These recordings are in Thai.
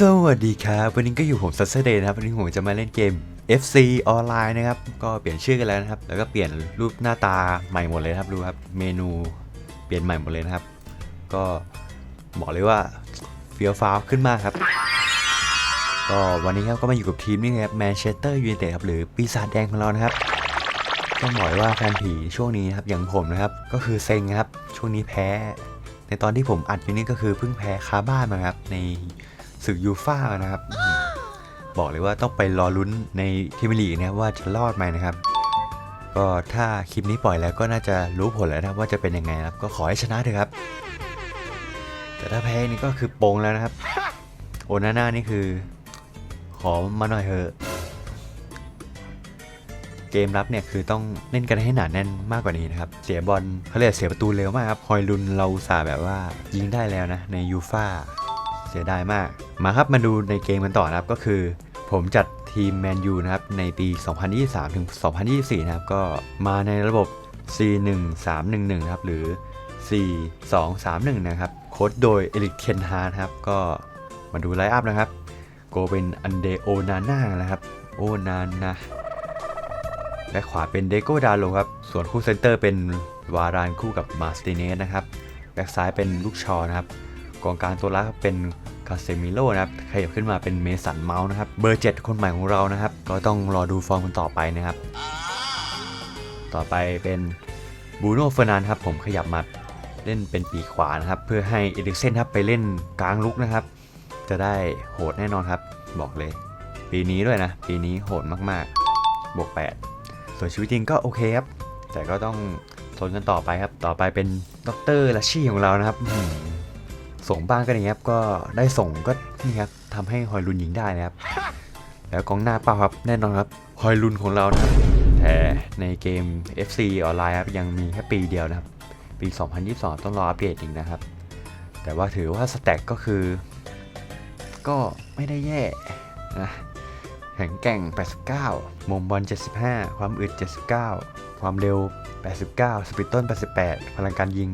สวัสดีครับวันนี้ก็อยู่ผมซัสเดย์นะครับวันนี้ผมจะมาเล่นเกม FC ออนไลน์นะครับ ก็เปลี่ยนชื่อกันแล้วนะครับ แล้วก็เปลี่ยนรูปหน้าตาใหม่หมดเลยนะครับดูครับ เมนูเปลี่ยนใหม่หมดเลยนะครับ ก็บอกเลยว่าเฟียวฟ้าวขึ้นมากครับ ก็วันนี้ครับก็มาอยู่กับทีมนี่ครับแมนเชสเตอร์ยูไนเต็ดครับหรือปีศาจแดงของเรานะครับต้องบอกเลยว่าแฟนผีช่วงนี้นะครับอย่างผมนะครับ ก็คือเซ็งครับช่วงนี้แพ้ ในตอนที่ผมอัดไปนี่ก็คือเพิ่งแพ้คาบ้านมาครับใน ศึกยูฟ่านะครับอืมบอกเลยว่าต้องไปรอลุ้นในทีมลีกนะครับว่าจะรอดไหมนะครับ ก็ถ้าคลิปนี้ปล่อยแล้วก็น่าจะรู้ผลแล้วนะครับว่าจะเป็นยังไงนะครับก็ขอให้ชนะเถอะครับ แต่ถ้าแพ้นี่ก็คือโปงแล้วนะครับ โอนาน่านี่คือ ขอมาหน่อยเถอะเกมรับเนี่ยคือต้องเล่นกันให้หนาแน่นมากกว่านี้นะครับ เสียบอลเขาเรียกเสียประตูเร็วมากครับ ฮอยลุนเราอุตสาห์แบบว่ายิงได้แล้วนะในยูฟ่า เสียดายมาก มาครับมาดูในเกมกันต่อนะครับก็คือ ผมจัดทีมแมนยูนะครับในปี 2023 ถึง 2024 นะครับ ก็มาในระบบ 4-1-3-1-1 นะครับ หรือ 4-2-3-1 นะครับ โค้ดโดยเอลิกเคนฮาร์ครับ ก็มาดูไลฟ์อัพนะครับ โกเป็นอันเดโอนาน่านะครับ โอนานาและขวาเป็นเดโกดาโลครับ ส่วนคู่เซนเตอร์เป็นวารานคู่กับมาสติเนสนะครับ แบ็กซ้ายเป็นลูกชอนะครับ กองกลางตัวรับเป็นาเซมิโลนะครับขยับขึ้นมาเป็นเมสันเมาส์นะครับ เบอร์ 7 คนใหม่ของเรานะครับ ก็ต้องรอดูฟอร์มกันต่อไปนะครับ ต่อไปเป็นบูโน่เฟอร์นานครับ ผมขยับมาเล่นเป็นปีขวานะครับ เพื่อให้เอริกเซนครับไปเล่นกลางลุกนะครับ จะได้โหดแน่นอนครับ บอกเลย ปีนี้ด้วยนะ ปีนี้โหดมากๆ บวก 8 ส่วนชีวิตจริงก็โอเคครับ แต่ก็ต้องทนกันต่อไปครับ ต่อไปเป็นดรลัชชี่ของเรานะครับ ส่งบ้างก็อย่างนี้ครับก็ได้ส่งก็นี่ครับทำให้ฮอยลุนยิงได้นะครับ แล้วกองหน้าเป้าครับแน่นอนครับฮอยลุนของเรานะครับแต่ในเกม FC ออนไลน์ครับยังมีแค่ปีเดียวนะครับ ปี 2022 ต้องรออัปเดตอีกนะครับ แต่ว่าถือว่าสแต็กก็คือ ก็ไม่ได้แย่นะแข็งแกร่ง 89มงบอล 75 ความอึด 79 ความเร็ว 89 สปิตต้น 88 พลังการยิง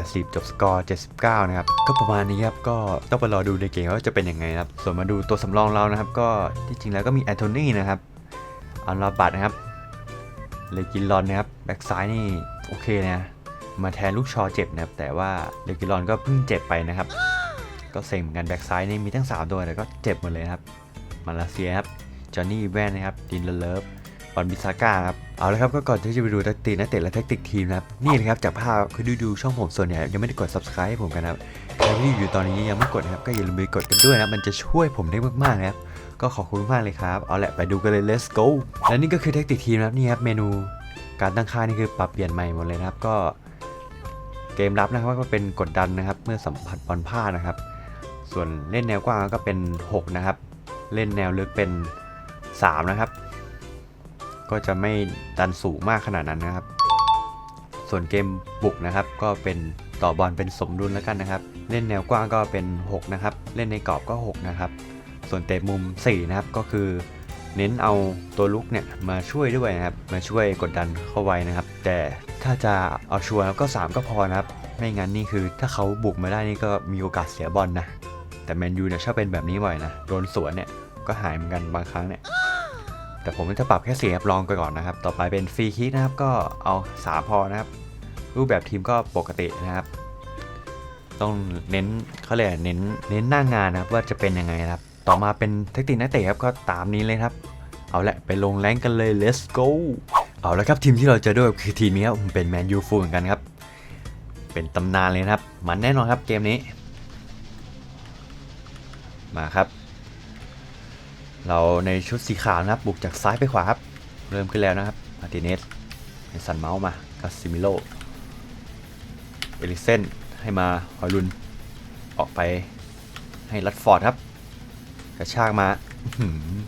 80 จบสกอร์ 79 นะครับ ก็ประมาณนี้ครับ ก็ต้องไปรอดูในเกมว่าจะเป็นยังไงครับ ส่วนมาดูตัวสำรองเรานะครับ ก็ที่จริงแล้วก็มีแอนโทนีนะครับอัลลาบัตนะครับ เลกินลอนนะครับ แบ็กซ้ายนี่โอเคนะ มาแทนลูกชอเจ็บนะครับ แต่ว่าเลกินลอนก็เพิ่งเจ็บไปนะครับ ก็เซ็งเหมือนกันแบ็กซ้ายนี่มีทั้ง 3 ตัวแต่ก็เจ็บหมดเลยนะครับ มาเลเซียครับ จอห์นนี่แวนนะครับ ดินเลิฟ บอลบิซาก้าครับเอาละครับก็ก่อนที่จะไปดูแทักติกนักเตะและแท็กติกทีมนะครับนี่เลยครับจากภาพคือดูดูช่องผมส่วนใหญ่ยังไม่ได้กด subscribe ให้ผมกันนะครับใครที่อยู่ตอนนี้ยังไม่กดนะครับก็อย่าลืมไปกดกันด้วยนะมันจะช่วยผมได้มากๆนะครับก็ขอบคุณมากเลยครับเอาละไปดูกันเลย let's go และนี่ก็คือแท็กติกทีมนะครับนี่ครับเมนูการตั้งค่านี่คือปรับเปลี่ยนใหม่หมดเลยนะครับก็เกมรับนะครับก็เป็นกดดันนะครับเมื่อสัมผัสบอลพลานะครับ ส่วนเล่นแนวกว้างก็เป็น 6 นะครับ เล่นแนวลึกเป็น 3 นะครับ ก็จะไม่ดันสูงมากขนาดนั้นนะครับ ส่วนเกมบุกนะครับ ก็เป็นต่อบอลเป็นสมดุลแล้วกันนะครับ เล่นแนวกว้างก็เป็น 6 นะครับ เล่นในกรอบก็ 6 นะครับ ส่วนเตะมุม 4 นะครับก็คือ เน้นเอาตัวลุกเนี่ยมาช่วยด้วยนะครับ มาช่วยกดดันเข้าไว้นะครับ แต่ถ้าจะเอาชัวร์แล้วก็ 3 ก็พอนะครับ ไม่งั้นนี่คือถ้าเขาบุกมาได้นี่ก็มีโอกาสเสียบอลนะแต่แมนยูเนี่ยชอบเป็นแบบนี้บ่อยนะ โดนสวนเนี่ยก็หายเหมือนกันบางครั้งเนี่ย แต่ผมจะปรับแค่เสียบลองไปก่อนนะครับ ต่อไปเป็นฟรีคิกนะครับก็เอาสามพอนะครับ รูปแบบทีมก็ปกตินะครับ ต้องเน้นเขาเรียกเน้นเน้นหน้างงานนะครับว่าจะเป็นยังไงนะครับ ต่อมาเป็นเทคนิคนักเตะครับก็ตามนี้เลยครับ เอาละไปลงแรงกันเลย let's go เอาละครับทีมที่เราเจอด้วยคือทีมนี้ครับเป็นแมนยูฟูเหมือนกันครับ เป็นตำนานเลยนะครับ มันแน่นอนครับเกมนี้ มาครับ เราในชุดสีขาวนะครับ บุกจากซ้ายไปขวาครับ เริ่มขึ้นแล้วนะครับมาร์ติเนสให้สันเมาส์มากาซิมิโลเอลิเซนให้มาฮอยลุนออกไปให้รัดฟอร์ดครับ กระชากมาอื้อหือ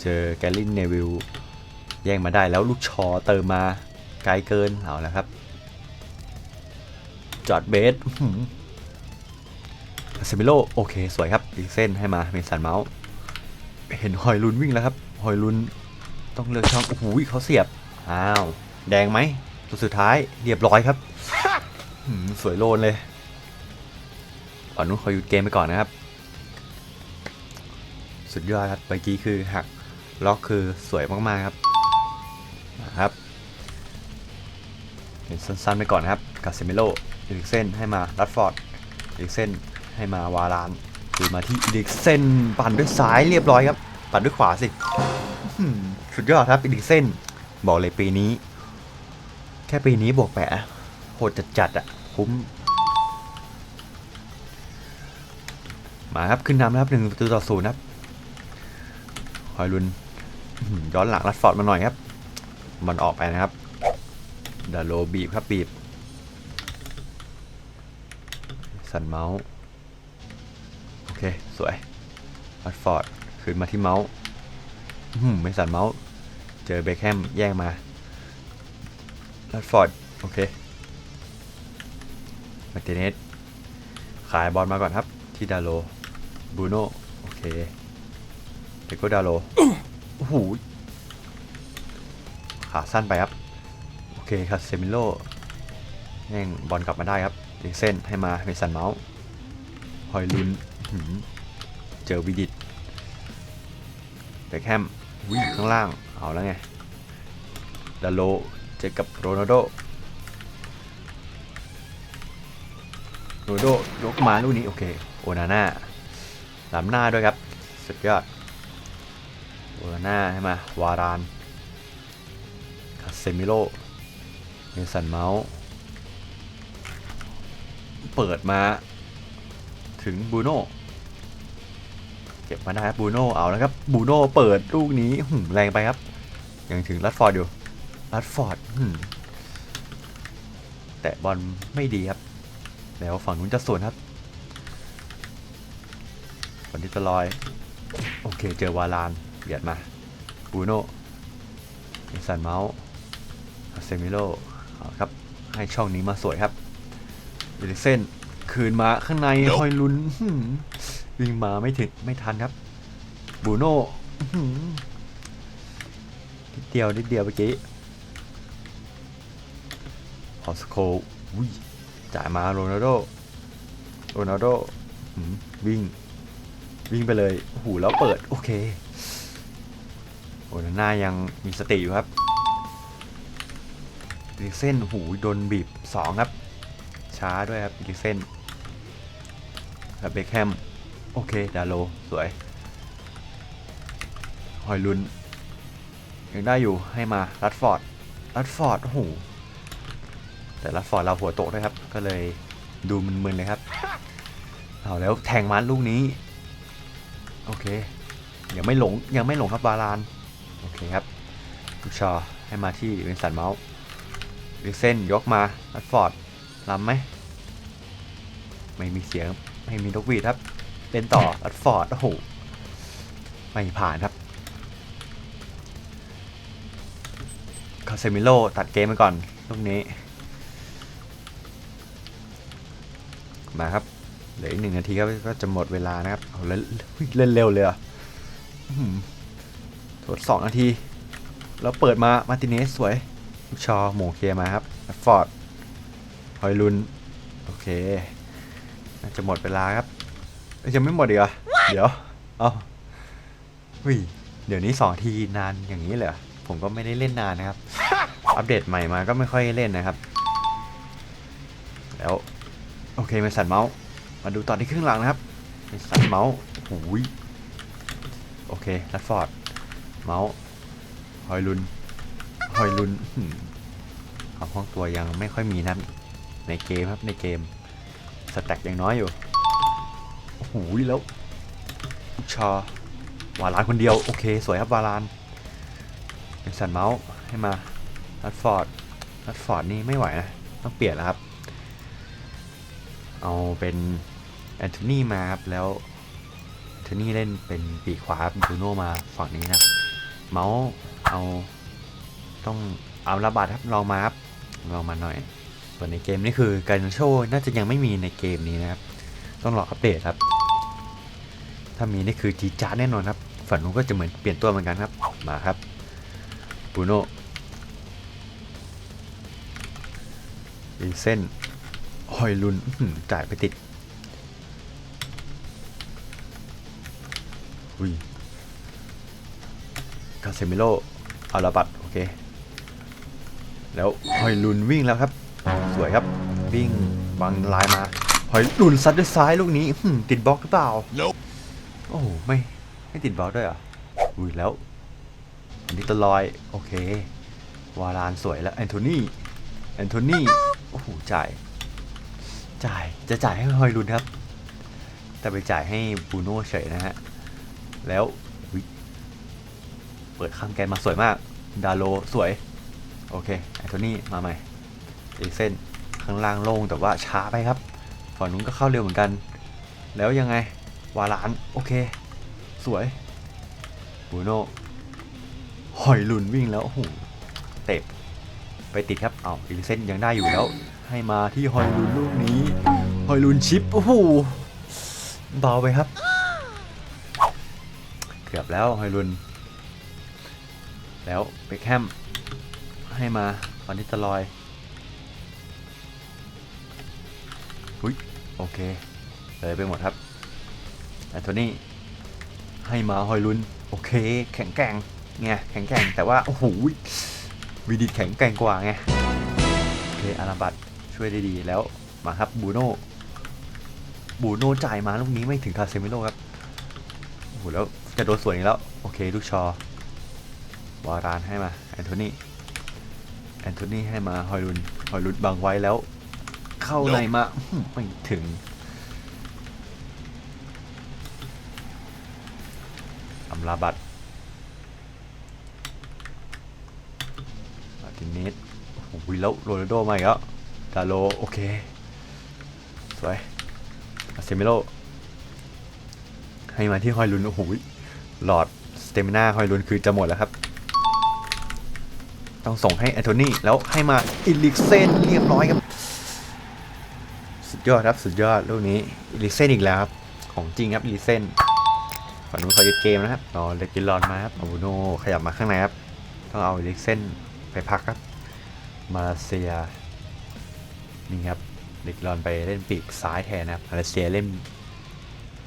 เจอแกลลินเนวิลแย่งมาได้แล้วลูกชอเติมมาไกลเกินเอาแล้วครับ จอดเบสคาซิมิโลโอเค สวยครับอีกเส้นให้มาเมสันเมาส์ เห็นหอยลุนวิ่งแล้วครับ หอยลุนต้องเลือกช่องโอ้โหเขาเสียบ อ้าว แดงไหมตัวสุดท้ายเรียบร้อยครับสวยโลนเลยก่อนนู้นขอหยุดเกมไปก่อนนะครับ สุดยอดครับเมื่อกี้คือหักล็อกคือสวยมากๆครับนะครับเห็นสั้นๆไปก่อนนะครับกาเซมิโลอีกเซนให้มารัดฟอร์ดอีกเซนให้มาวาราน คือมาที่อีลิกเซนปั่นด้วยซ้ายเรียบร้อยครับ ปั่นด้วยขวาสิสุดยอดครับอีลิกเซนบอกเลยปีนี้ แค่ปีนี้บวกแปะโหดจัดๆอะ คุ้ม มาครับขึ้นนำแล้วครับหนึ่งประตูต่อศูนย์ครับคอยลุนย้อนหลังรัดฟอร์ดมาหน่อยครับ มันออกไปนะครับดาโลบีบครับบีบ สันเมาส์ เค สวยรัดฟอร์ดขึ้นมาที่เมาส์อื้อหือไม่สั่นเมาส์ เจอเบคแฮมแย่งมารัดฟอร์ด โอเคมาร์ติเนสขายบอลมาก่อนครับ ที่ดาโลบูโน่โอเคเดโกดาโลโอ้โหขาสั้นไปครับ โอเคครับเซมิโลแย่งบอลกลับมาได้ครับเด็กเส้นให้มาเมสันเมาส์ฮอยลุน เจอวิดิตเบคแฮมวิ่งข้างล่าง เอาแล้วไงดาโลเจอกับโรนัลโดโรนัลโดยกมาลูกนี้ โอเค โอนาน่าล้ำหน้าด้วยครับ สุดยอดโอนาน่าให้มาวารานคาเซมิโลเมสันเมาส์เปิดมาถึงบูโน่เก็บมาได้ครับบูโน่เอาแล้วครับบูโน่เปิดลูกนี้หืมแรงไปครับ ยังถึงรัดฟอร์ดอยู่รัดฟอร์ดหืมแต่บอลไม่ดีครับ แล้วฝั่งนู้นจะสวนครับฝั่งที่จะลอย โอเคเจอวาลานเบียดมาบูโน่เอสันเมาส์เซมิโลเอาครับ ให้ช่องนี้มาสวยครับเดลิเซนคืนมาข้างในฮอยลุนหืม วิ่งมาไม่ถึงไม่ทันครับบูโน่นิดเดียวนิดเดียวเมื่อกี้พอสโคอุ้ยจ่ายมาโรนัลโดโรนัลโดวิ่ง วิ่งไปเลยโอ้โหแล้วเปิด โอเคโอนาน่ายังมีสติอยู่ครับลิเส้นหูโดนบีบสองครับ ช้าด้วยครับลิเส้นกับเบคแฮม โอเค ดาโล สวย หอยลุนยังได้อยู่ให้มารัดฟอร์ดรัดฟอร์ดโอ้โหแต่ละฟอร์ดเราหัวโตด้วยครับ ก็เลยดูมึนๆเลยครับเอาแล้วแทงมันลูกนี้ โอเค ยังไม่หลงยังไม่หลงครับบาลาน โอเคครับลูกชอให้มาที่เวนสันเมาส์ลิเซนยกมาลัดฟอร์ดล้ำไหมไม่มีเสียงไม่มีนกหวีดครับ เล่นต่อลัดฟอร์ด โอ้โห ไม่ผ่านครับ คาเซมิโลตัดเกมไปก่อนลูกนี้ มาครับ เหลืออีกหนึ่งนาทีก็จะหมดเวลานะครับเอาเล่นเล่นเร็วเลยอะอื้อหือทดสองนาที แล้วเปิดมา มาติเนสสวย ชอหมูเคมาครับฟอร์ด ฮอยลุน โอเค น่าจะหมดเวลาครับ ยยังไม่หมดอีกเหรอเดี๋ยวเอาวิเดี๋ยวนี้สองทีนานอย่างนี้เลยเหรอผมก็ไม่ได้เล่นนานนะครับ อัปเดตใหม่มาก็ไม่ค่อยเล่นนะครับ แล้วโอเคเมสันเมาส์มาดูตอนที่ครึ่งหลังนะครับเมสันเมาส์หูยโอเครัดฟอร์ดเมาส์ฮอยลุนฮอยลุนอื้อหือความคล่องตัวยังไม่ค่อยมีนะครับในเกมครับในเกมสแต็กยังน้อยอยู่ โอ้โหแล้วชอวาลานคนเดียว โอเค สวยครับวาลานเมสันเมาส์ให้มารัดฟอร์ดรัดฟอร์ดนี่ไม่ไหวนะ ต้องเปลี่ยนแล้วครับ เอาเป็นแอนโทนีมาครับ แล้วแอนโทนีเล่นเป็นปีกขวาบูโนมาฝั่งนี้นะ เมาส์เอาต้องเอาระบาดครับลองมาครับลองมาหน่อย ส่วนในเกมนี่คือการโชว์น่าจะยังไม่มีในเกมนี้นะครับ ต้องรออัปเดตครับ ถ้ามีนี่คือจีจาร์แน่นอนครับ ฝันนู้นก็จะเหมือนเปลี่ยนตัวเหมือนกันครับ มาครับบูโน่อีเส้นหอยลุนจ่ายไปติดอุ้ยคาเซมิโลอาราบัตโอเค แล้วหอยลุนวิ่งแล้วครับ สวยครับ วิ่งวางลายมาหอยลุนซัดด้วยซ้ายลูกนี้ติดบล็อกหรือเปล่า Nope. โอ้ไม่ไม่ติดบล็อกด้วยเหรออุ้ยแล้วอันนี้ตะลอย โอเค วารานสวยแล้วแอนโทนีแอนโทนีโอ้โหจ่าย จ่ายจะจ่ายให้ฮอยลุนครับ แต่ไปจ่ายให้บูโน่เฉยนะฮะ แล้วเปิดข้ามแกนมาสวยมาก ดาโลสวย โอเคแอนโทนีมาใหม่เอเซนข้างล่างโล่งแต่ว่าช้าไปครับ ฝั่งนู้นก็เข้าเร็วเหมือนกัน แล้วยังไง วาลาน โอเค สวยบูโน่หอยลุนวิ่งแล้วโอ้โหเตะไปติดครับเอาอีลิเซนยังได้อยู่แล้ว ให้มาที่หอยลุนลูกนี้หอยลุนชิปโอ้โหเบาไปครับ เกือบแล้วหอยลุน แล้วเบคแฮมให้มาคอนนิตะลอยอุ้ยโอเคเลยไปหมดครับ แอนโทนีให้มาหอยลุนโอเค แข็งแกร่งไงแข็งแกร่งแต่ว่า โอ้โหวีดีแข็งแกร่งกว่าไงโอเคอาราบัตช่วยได้ดีแล้วมาครับบูโน่บูโน่จ่ายมาลูกนี้ไม่ถึงคาเซมิโลครับโอ้โหแล้วจะโดนสวนอีกแล้ว โอเค ลูกชอวารานให้มาแอนโทนีแอนโทนีให้มาฮอยลุนฮอยลุนบังไว้แล้ว เข้าในมาไม่ถึง อัมราบัตมาติเนสโอ้โหแล้วโรนัลโดมาอีกแล้วดาโลโอเค สวยอาเซมิโลให้มาที่ฮอยลุนโอ้โหหลอดสเตมินาฮอยลุนคือจะหมดแล้วครับ ต้องส่งให้แอนโทนีแล้วให้มาอิลิกเซนเรียบร้อยครับ สุดยอดครับสุดยอดลูกนี้อิลิกเซนอีกแล้วครับ ของจริงครับอิลิกเซน ฝั่งนู้นเขายึดเกมนะครับรอเลกิลอนมาครับอาบูโนขยับมาข้างในครับ ต้องเอาอิลิกเซนไปพักครับ มาเลเซีย นี่ครับเลกิลอนไปเล่นปีกซ้ายแทนนะครับ มาเลเซียเล่น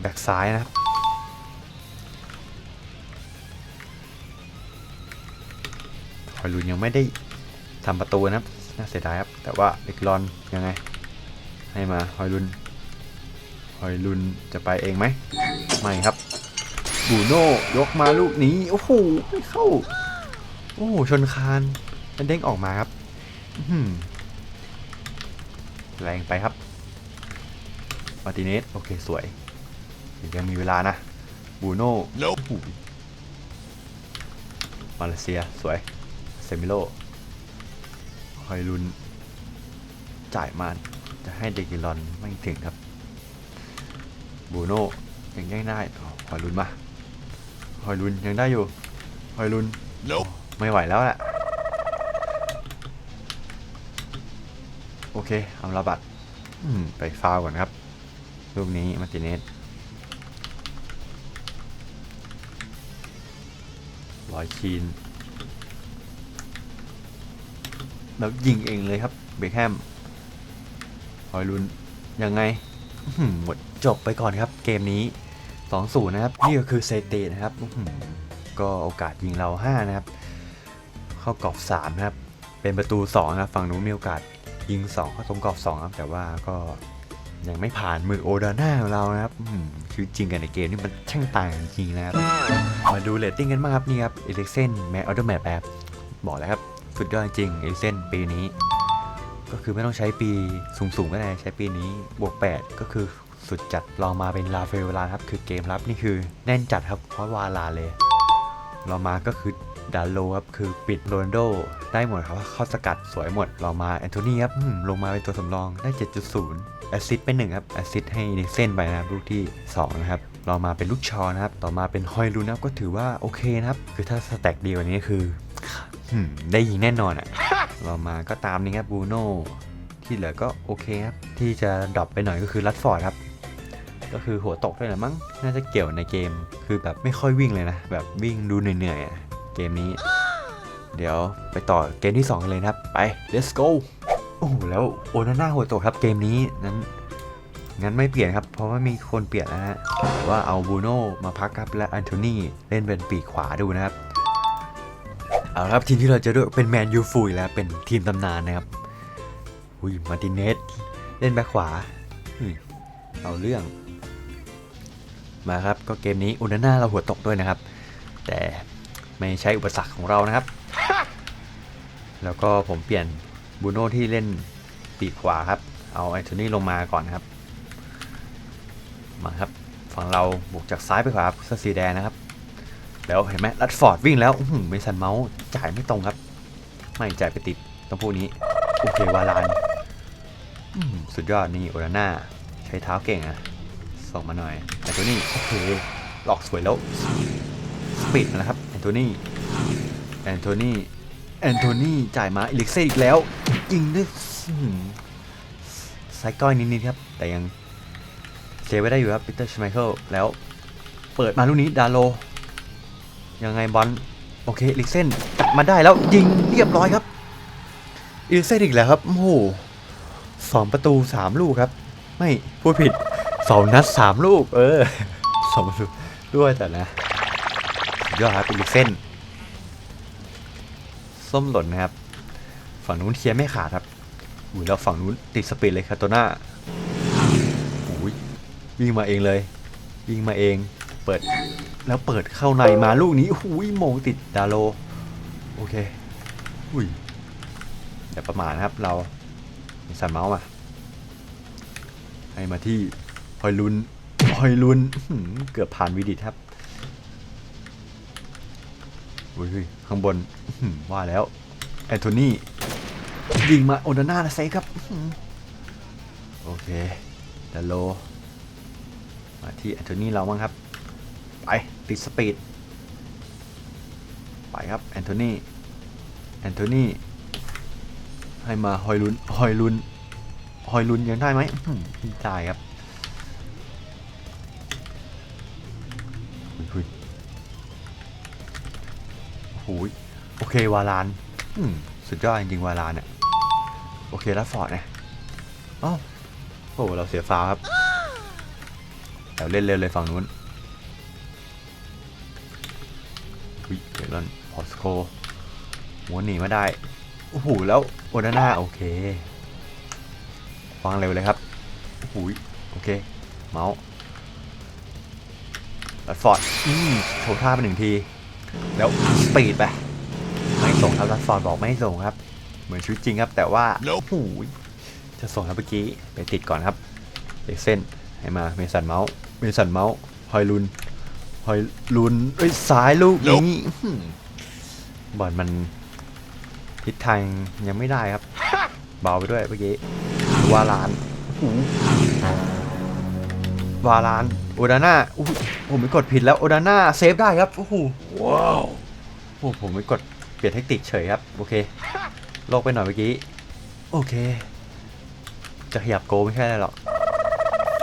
แบ็กซ้ายนะครับฮอยลุนยังไม่ได้ทำประตูนะครับ น่าเสียดายครับ แต่ว่าเด็กรอนยังไง ให้มาฮอยลุนฮอยลุนจะไปเองไหมไม่ครับ บูโน่ยกมาลูกนี้ โอ้โหไม่เข้า โอ้โหชนคานมันเด้งออกมาครับอื้อหือแรงไปครับมาร์ติเนสโอเคสวยยังมีเวลานะบูโน่ Nope. โอ้โหมาเลเซียสวยเซมิโลฮอยลุนจ่ายมาจะให้เดกิลอนไม่ถึงครับบูโน่ยังยังได้อ๋อฮอยลุนมา ฮอยลุนยังได้อยู่ฮอยลุน Nope. ไม่ไหวแล้วแหละโอเคอัมราบัตอืมไปฟาวก่อนครับลูกนี้มาร์ติเนสลอยคีนแล้วยิงเองเลยครับ เบคแฮมฮอยลุนยังไงอื้อหือหมดจบไปก่อนครับเกมนี้ 2-0นะครับ นี่ก็คือเซเตนะครับก็โอกาสยิงเรา 5 นะครับ เข้ากรอบ 3 นะครับ เป็นประตู 2 นะครับ ฝั่งนู้นมีโอกาสยิง 2 เข้าตรงกรอบ2ครับแต่ว่าก็ยังไม่ผ่านมือโอดาน่าของเรานะครับอื้อหือชีวิตจริงกันในเกมนี่มันช่างต่างจริงนะครับ มาดูเรตติ้งกันบ้างครับนี่ครับเอลิกเซนแมออเดอร์แมปแอปบอกแล้วครับ สุดยอดจริงเอลิกเซนปีนี้ ก็คือไม่ต้องใช้ปีสูงๆก็ได้ใช้ปีนี้บวก 8 ก็คือ สุดจัดลองมาเป็นลาเฟลลาครับคือเกมรับนี่คือแน่นจัดครับเพราะวาลาเลยเรามาก็คือดาโลครับคือปิดโรนโด ได้หมดครับเข้าสกัดสวยหมดเรามาแอนโทนีครับลงมาเป็นตัวสำรองได้ 7.0แอซิสต์เป็นหนึ่งครับแอซิสให้นิกเซนไปนะครับลูกที่ 2 นะครับเรามาเป็นลูกชอนะครับ ต่อมาเป็นฮอยลูนนะครับก็ถือว่าโอเคนะครับ คือถ้าสแต็กดีกว่านี้คือได้ยิงแน่นอนอะเรามาก็ตามนี้ครับบูโน่ที่เหลือก็โอเคครับ ที่จะดรอปไปหน่อยก็คือรัดฟอร์ดครับ ก็คือหัวตกด้วยแหละมั้ง น่าจะเกี่ยวในเกม คือแบบไม่ค่อยวิ่งเลยนะ แบบวิ่งดูเหนื่อยๆ เกมนี้ เดี๋ยวไปต่อเกมที่ 2 กันเลยนะครับ ไป let's go โอ้โหแล้วโอนาน่าหัวตกครับเกมนี้นั้นงั้นไม่เปลี่ยนครับ เพราะว่ามีคนเปลี่ยนแล้วฮะแต่ว่าเอาบูโน่มาพักครับ และอันโทนีเล่นเป็นปีกขวาดูนะครับ เอาครับทีมที่เราจะด้วยเป็นแมนยูฟูอีกแล้วเป็นทีมตำนานนะครับ อุ้ยมาติเนสเล่นแบ็คขวา เอาเรื่อง มาครับก็เกมนี้อุนน่าเราหัวตกด้วยนะครับ แต่ไม่ใช่อุปสรรคของเรานะครับ แล้วก็ผมเปลี่ยนบูโน่ที่เล่นปีกขวาครับ เอาไอโทนี่ลงมาก่อนครับ มาครับฝั่งเราบุกจากซ้ายไปขวาครับเสื้อสีแดงนะครับ แล้วเห็นไหมรัดฟอร์ดวิ่งแล้วอื้อหือเมสันเมาส์จ่ายไม่ตรงครับ ไม่จ่ายไปติดต้องพูดนี้โอเควาลานสุดยอดนี่โอนาน่าใช้เท้าเก่งอะ ส่งมาหน่อยแอนโทนี่โอเคหลอกสวยแล้วสปีดมาแล้วครับแอนโทนี่แอนโทนี่แอนโทนี่จ่ายมาอิเล็กเซ่อีกแล้วยิงด้วยอื้อหือไซก้อยนิดๆครับ แต่ยังเซฟไว้ได้อยู่ครับปีเตอร์ชไมเคิลแล้วเปิดมาลูกนี้ดาโล ยังไงบอลโอเคอิลิกเซนจับมาได้แล้วยิงเรียบร้อยครับอิลิกเซนอีกแล้วครับโอ้โหสองประตูสามลูกครับ ไม่พูดผิด สองนัดสามลูก เออสองประตูด้วยแต่นะยอดครับอิลิกเซนส้มหล่นนะครับ ฝั่งนู้นเคลียร์ไม่ขาดครับอุ้ยแล้วฝั่งนู้นติดสปีดเลยคาโตน่าโอ้ยวิ่งมาเองเลยวิ่งมาเอง เปิดแล้วเปิดเข้าในมาลูกนี้หุยโมงติดดาโล โอเคอุ้ยอย่าประมาทนะครับเรามีสันเมาส์มา ให้มาที่ ฮอยลุนฮอยลุนเกือบผ่านวิดิครับอุ้ยอุ้ยข้างบนว่าแล้วแอนโทนียิงมาโอนาน่านะเซครับโอเคดาโล มาที่แอนโทนีเราบ้างครับ ไป ติดสปีด ไปครับแอนโทนีแอนโทนีให้มาฮอยลุนฮอยลุนฮอยลุนยังได้ไหมได้ครับ หุยโอเควาลานอืมสุดยอดจริงๆวาลานเนี่ยโอเคแล้วฟอร์ดนะอ้าวโอ้โหเราเสียฟ้าครับแต่เล่นเร็วเลยฝั่งนู้นวิเดี๋ยวก่อนพอสโคหัวหนีมาได้โอ้โหแล้วโอนาน่าโอเควางเร็วเลยครับโอ้โหโอเค เมาส์ลัดฟอร์ดอืมโชว์ท่าไปหนึ่งที แล้วสปีดไปไม่ส่งครับลัดฟอร์ดบอกไม่ให้ส่งครับ เหมือนชีวิตจริงครับ แต่ว่าโอ้โหจะส่งครับเมื่อกี้ไปติดก่อนครับเด็กเส้นให้มาเมสันเมาส์เมสันเมาส์ฮอยลุนหอยลุนเอ้ยซ้ายลูกนี้อื้อหือบอลมันทิศทางยังไม่ได้ครับ เบาไปด้วยเมื่อกี้วาลานโอ้โหวาลานโอดาน่าอู้หู ผมไปกดผิดแล้วโอดาน่าเซฟได้ครับ โอ้โห ว้าวโอ้ผมไปกดเปลี่ยนเทคนิคเฉยครับ โอเค โลกไปหน่อยเมื่อกี้ โอเค จะขยับโกไม่ใช่อะไรหรอก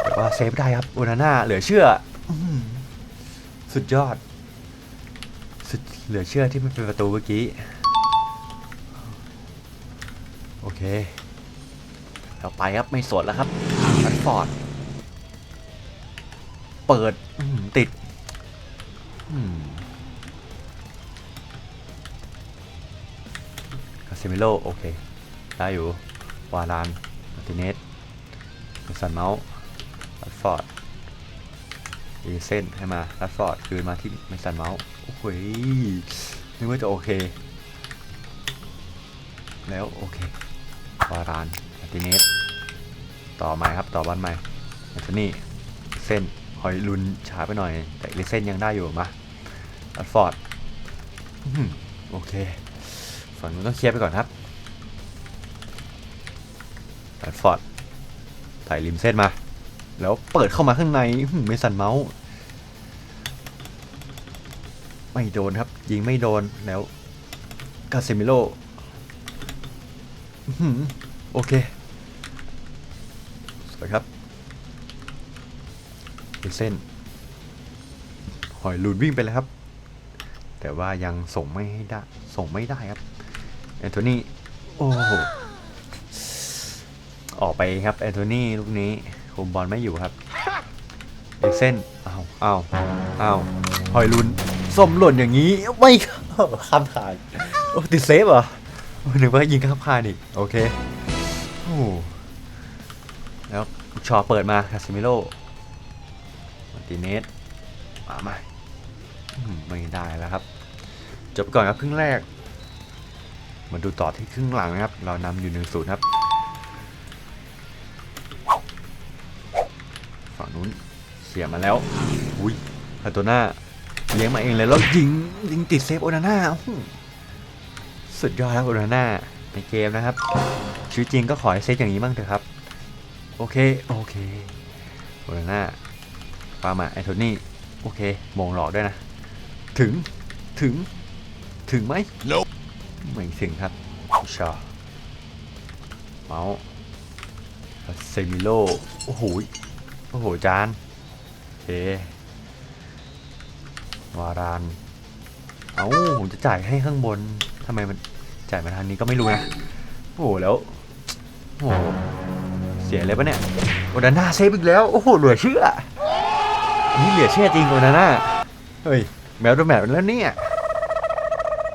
แต่ว่าเซฟได้ครับโอดาน่าเหลือเชื่ออื้อหือสุดยอด สุดเหลือเชื่อที่มันเป็นประตูเมื่อกี้ โอเคเราไปครับไม่สวนแล้วครับรันฟอร์ด เปิดติดคาเซมิโลโอเค ได้อยู่ วาลานมาติเนสสันเมาส์รันฟอร์ดอีเส้นให้มาลัดฟอร์ดคืนมาที่ไมสันเมาส์โอ้โหนึกว่าจะโอเค แล้วโอเควารานมาติเนสต่อใหม่ครับ ต่อบอลใหม่แอนนี่ เส้น หอยลุนช้าไปหน่อย แต่อีเส้นยังได้อยู่มาลัดฟอร์ดโอเคฝั่งนู้นต้องเคลียร์ไปก่อนครับลัดฟอร์ดถ่ายริมเส้นมา แล้วเปิดเข้ามาข้างในอื้อหือไม่สั่นเมาส์ไม่โดนครับ ยิงไม่โดนแล้วกาเซมิโลโอเคสวยครับ เป็นเส้นหอยลูนวิ่งไปแล้วครับ แต่ว่ายังส่งไม่ให้ได้ส่งไม่ได้ครับแอนโทนีโอ้โหออกไปครับแอนโทนีลูกนี้คุมบอลไม่อยู่ครับเอกเส้นอ้าวอ้าวอ้าวหอยลุนส้มหล่นอย่างนี้ไม่ข้าข้ามขาดโอ้ติดเซฟเหรอโอ้นึกว่ายิงข้ามคานอีกโอเคโอ้แล้วชอเปิดมาคาซิมิโล มาติเนสมาใหม่อืมไม่ได้แล้วครับ จบก่อนครับครึ่งแรก มาดูต่อที่ครึ่งหลังนะครับ เรานำอยู่หนึ่งศูนย์ครับฝั่งนู้นเขี่ยมาแล้วอุ้ยคาโตน่าเลี้ยงมาเองเลยแล้วยิงยิงติดเซฟโอนาน่าสุดยอดครับโอนาน่าในเกมนะครับชีวิตจริงก็ขอให้เซฟอย่างนี้บ้างเถอะครับ โอเค โอเคโอนาน่า ปามาไอโทนี่โอเคมงหลอกด้วยนะ ถึงถึงถึงไหมไม่ถึงครับชอเมาส์เซมิโลโอ้โหโอ้โห จานโอเควาราน เอาผมจะจ่ายให้ข้างบนทำไมมันจ่ายมาทางนี้ก็ไม่รู้นะ โอ้โห แล้ว โอ้โห เสียเลยปะเนี่ย โอนาน่าเซฟอีกแล้ว โอ้โห เหลือเชื่อ นี่เหลือเชื่อจริงโอนาน่าเฮ้ยแมวตัวแมวแล้วเนี่ย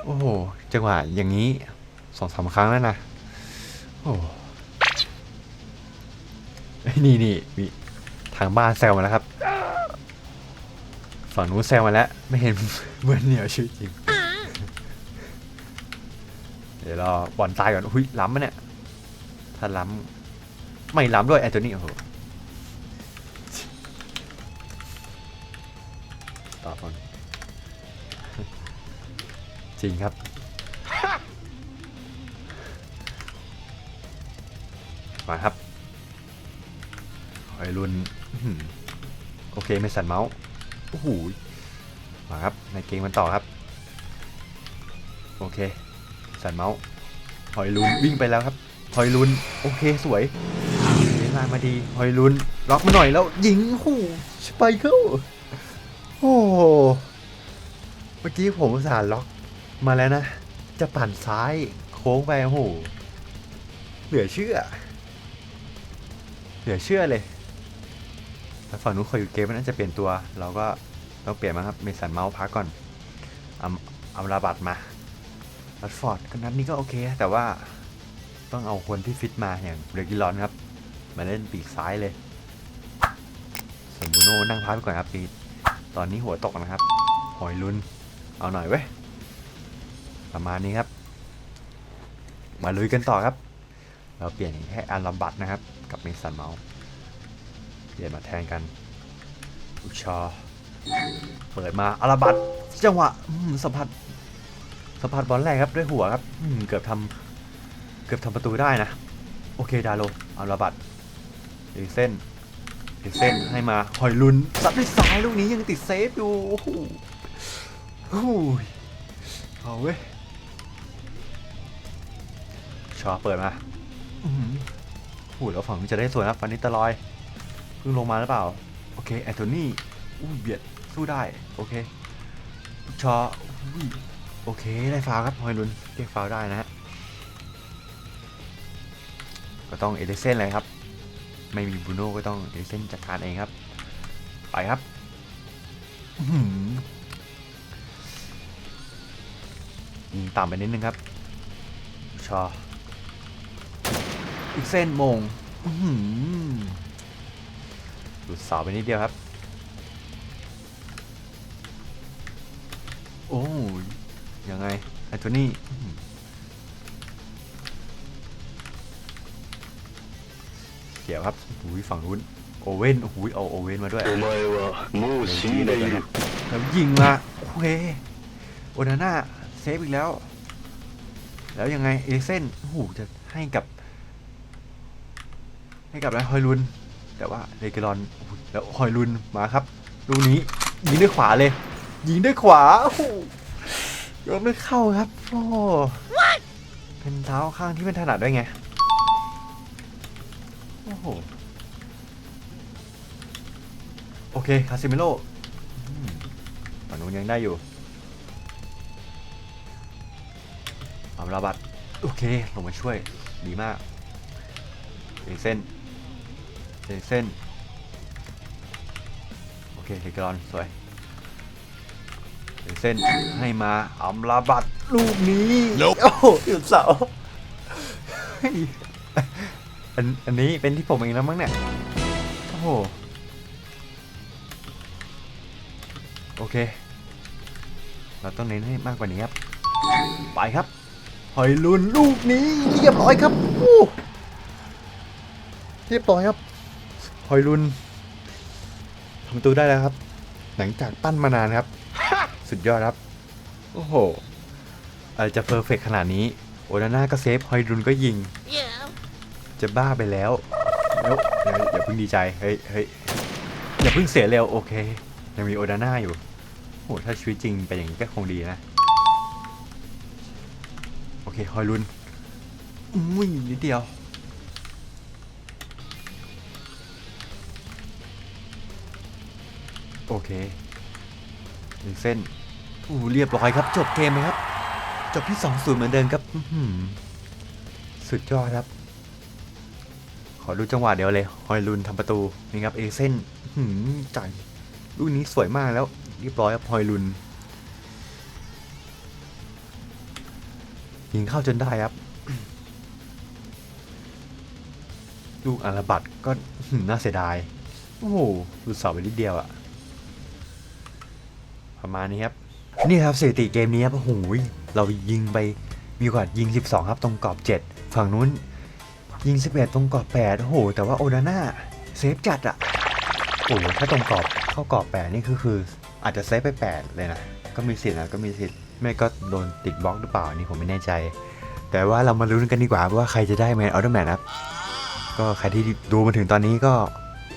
โอ้โห จังหวะอย่างนี้สองสามครั้งแล้วนะ โอ้โหเอ้ยนี่นี่มีทางบ้านแซวมาแล้วครับ ฝั่งนู้นแซวมาแล้ว ไม่เห็นเหมือนเหนียวชื่อจริง เดี๋ยวรอบอลตายก่อนอุ้ยล้ำมะเนี่ย ถ้าล้ำไม่ล้ำด้วยแอนโทนี่โอ้โห จริงครับ มาครับหอยรุนโอเคไม่สั่นเมาส์โอ้โหมาครับ ในเกมมันต่อครับ โอเค สั่นเมาส์หอยลุนวิ่งไปแล้วครับ หอยลุนโอเคสวยเล่นลายมาดี หอยลุนล็อกมาหน่อยแล้วยิงโอ้โหสไปเคิลโอ้เมื่อกี้ผมสาห์ล็อก มาแล้วนะ จะปั่นซ้ายโค้งไปโอ้โหเหลือเชื่อ เหลือเชื่อเลยแล้วฝั่งนู้นคอยอยู่เกมมันน่าจะเปลี่ยนตัว เราก็ต้องเปลี่ยนมาครับเมสันเมาส์พักก่อนเอาเอาลาบัตมาลัดฟอร์ดก็นัดนี้ก็โอเค แต่ว่าต้องเอาคนที่ฟิตมาอย่างเรกิลอนครับ มาเล่นปีกซ้ายเลยส่วนบูโน่นั่งพักไปก่อนครับปีตอนนี้หัวตกนะครับ หอยลุนเอาหน่อยเว้ย ประมาณนี้ครับ มาลุยกันต่อครับ เราเปลี่ยนแค่อันลัมบัตนะครับ กับเมสันเมาส์เปลี่ยนมาแทนกันอุชอเปิดมาอาราบัตจังหวะสัมผัสสัมผัสบอลแรกครับด้วยหัวครับเกือบทำเกือบทำประตูได้นะ โอเคดาโลอาราบัตเอลิกเส้นเอลิกเส้นให้มาหอยลุนซัดด้วยซ้ายลูกนี้ยังติดเซฟอยู่โอ้โหโอ้โหเอาเว้ย ชอเปิดมาอื้อหแล้วฝั่งนี้จะได้สวยครับฟันนิตลอยเพิ่งลงมาหรือเปล่า โอเคแอนโทนี่อู้เบียดสู้ได้ โอเคชอโอเค ได้ฟาวครับฮอยลุนเรียกฟาวได้นะฮะ ก็ต้องเอเดเซนเลยครับ ไม่มีบูโน่ก็ต้องเอเดเซนจัดการเองครับ ไปครับอื้อหือยิงต่ำไปนิดนึงครับ ชอ อีกเส้นมงหลุดเสาไปนิดเดียวครับ โอ้ยยังไงไอ้ตัวนี้เขียวครับหูยฝั่งนู้นโอเว่นหูยเอาโอเว่นมาด้วยแล้วยิงมาโอเคโอนาน่าเซฟอีกแล้ว แล้วยังไงเอเซนหูจะให้กับ ให้กับอะไรฮอยลุน แต่ว่าเลเกรอนโอ้โหแล้วฮอยลุนมาครับลูกนี้ยิงด้วยขวาเลย ยิงด้วยขวาโอ้โหยกไม่เข้าครับโอ้เป็นเท้าข้างที่เป็นถนัดด้วยไงโอ้โหโอเคคาซิเมโลอืมฝั่งนู้นยังได้อยู่เอาลาบัตโอเคลงมาช่วยดีมากเอลิกเซน เอลิกเซนโอเคเฮกรอนสวยเส้นให้มาอัมลาบัตลูกนี้โอ้โหหยุดเสาเฮ้ยอันอันนี้เป็นที่ผมเองแล้วมั้งเนี่ย โอ้โห โอเค เราต้องเน้นให้มากกว่านี้ครับ ไปครับหอยลุนลูกนี้เรียบร้อยครับ โอ้เรียบร้อยครับ หอยลุนทำประตูได้แล้วครับ หลังจากปั้นมานานครับ สุดยอดครับ โอ้โหอะไรจะเพอร์เฟกขนาดนี้ โอนาน่าก็เซฟ ฮอยรุนก็ยิง จะบ้าไปแล้วแล้วเดี๋ยวอย่าเพิ่งดีใจ เฮ้ยเฮ้ยอย่าเพิ่งเสียเร็วโอเค ยังมีโอนาน่าอยู่โหถ้าชีวิตจริงเป็นอย่างนี้ก็คงดีนะ โอเค ฮอยรุนอุ้ยนิดเดียว โอเคหนึ่งเส้นอู้เรียบร้อยครับ จบเกมไหมครับ จบที่2 0เหมือนเดิมครับสุดยอดครับ ขอดูจังหวะเดียวเลย ฮอยลุนทำประตูนี่ครับเอเส้นหือจ่ายลูกนี้สวยมากแล้ว เรียบร้อยครับฮอยลุนยิงเข้าจนได้ครับลูกอาราบัตก็น่าเสียดาย โอ้โหดูเสาไปนิดเดียวอะ ประมาณนี้ครับ นี่ครับสถิติเกมนี้ครับโอ้โหเรายิงไปมีโอกายิง 12 ครับตรงกรอบ 7 ฝั่งนู้นยิง 11 ตรงกรอบ 8 โอ้โห แต่ว่าโอนาน่าเซฟจัดอะโอ้โหถ้าตรงกรอบเข้ากรอบ 8 นี่คือคือ อาจจะเซฟไป 8 เลยนะ ก็มีสิทธิ์นะก็มีสิทธิ์ไม่ก็โดนติดบล็อกหรือเปล่านี่ผมไม่แน่ใจ แต่ว่าเรามาลุ้นกันดีกว่าว่าใครจะได้แมนออเดอร์แมนครับก็ใครที่ดูมาถึงตอนนี้ก็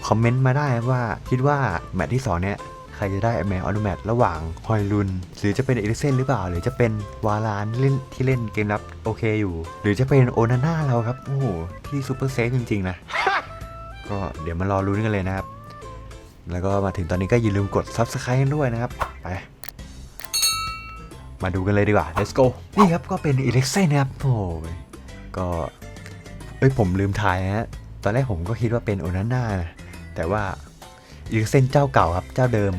คอมเมนต์มาได้ว่าคิดว่าแมตช์ที่สองเนี่ย ใครจะได้แมนออโตแมตระหว่างฮอยลุน หรือจะเป็นเอลิเซนหรือเปล่า หรือจะเป็นวาลานที่เล่นที่เล่นเกมรับโอเคอยู่ หรือจะเป็นโอนาน่าเราครับ โอ้โห ที่ซูเปอร์เซฟจริงๆนะ ก็เดี๋ยวมารอลุ้นกันเลยนะครับ แล้วก็มาถึงตอนนี้ก็อย่าลืมกด Subscribe กันด้วยนะครับ ไป มาดูกันเลยดีกว่า let's go นี่ครับก็เป็นเอเล็กเซนนะครับโอ้โหก็เอ้ยผมลืมทายนะฮะตอนแรกผมก็คิดว่าเป็นโอนาน่านะแต่ว่า อีลิกเซนเจ้าเก่าครับ เจ้าเดิม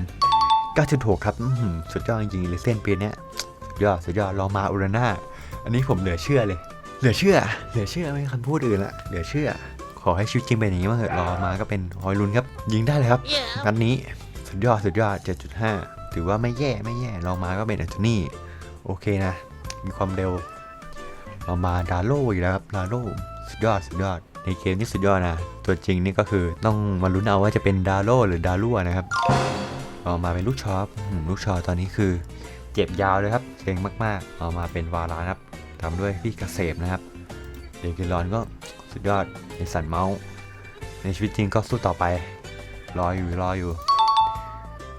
9.6ครับอื้อหือสุดยอดจริงๆอีลิกเซนปีเนี้ยสุดยอดสุดยอดรอมาอุรนาอันนี้ผมเหลือเชื่อเลย เหลือเชื่อ เหลือเชื่อไม่มีคำพูดอื่นละเหลือเชื่อ ขอให้ชีวิตจริงเป็นอย่างนี้มางเถอะรอมาก็เป็นฮอยลุนครับ ยิงได้เลยครับนัดนี้สุดยอดสุดยอด 7.5 ถือว่าไม่แย่ไม่แย่รอมาก็เป็นแอนโทนีโอเคนะ มีความเร็วรอมาดาโลอีกแล้วครับดาโลสุดยอดสุดยอด ในเกมนี่สุดยอดนะ ตัวจริงนี่ก็คือต้องมาลุ้นเอาว่าจะเป็นดาโลหรือดารั่วนะครับออกมาเป็นลูกชอปลูกชอตอนนี้คือ เจ็บยาวเลยครับเก่งมากๆ ออกมาเป็นวาลาครับทำด้วยพี่เกษมนะครับเดกิลอนก็สุดยอดในสันเมาส์ในชีวิตจริงก็สู้ต่อไป รออยู่รออยู่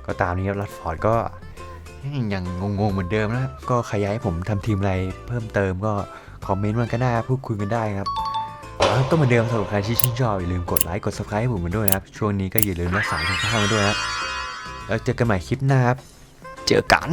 ก็ตามนี้ครับรัดฟอร์ดก็ยังงงๆเหมือนเดิมนะก็ใครอยากให้ผมทำทีมอะไรเพิ่มเติมก็คอมเมนต์มันก็ได้พูดคุยกันได้ครับ ก็เหมือนเดิมสำหรับใครที่ชื่นชอบอย่าลืมกดไลค์กด subscribe ให้ผมมันด้วยนะครับ ช่วงนี้ก็อย่าลืมรักษาสุขภาพมันด้วยนะครับแล้วเจอกันใหม่คลิปหน้าครับ เจอกัน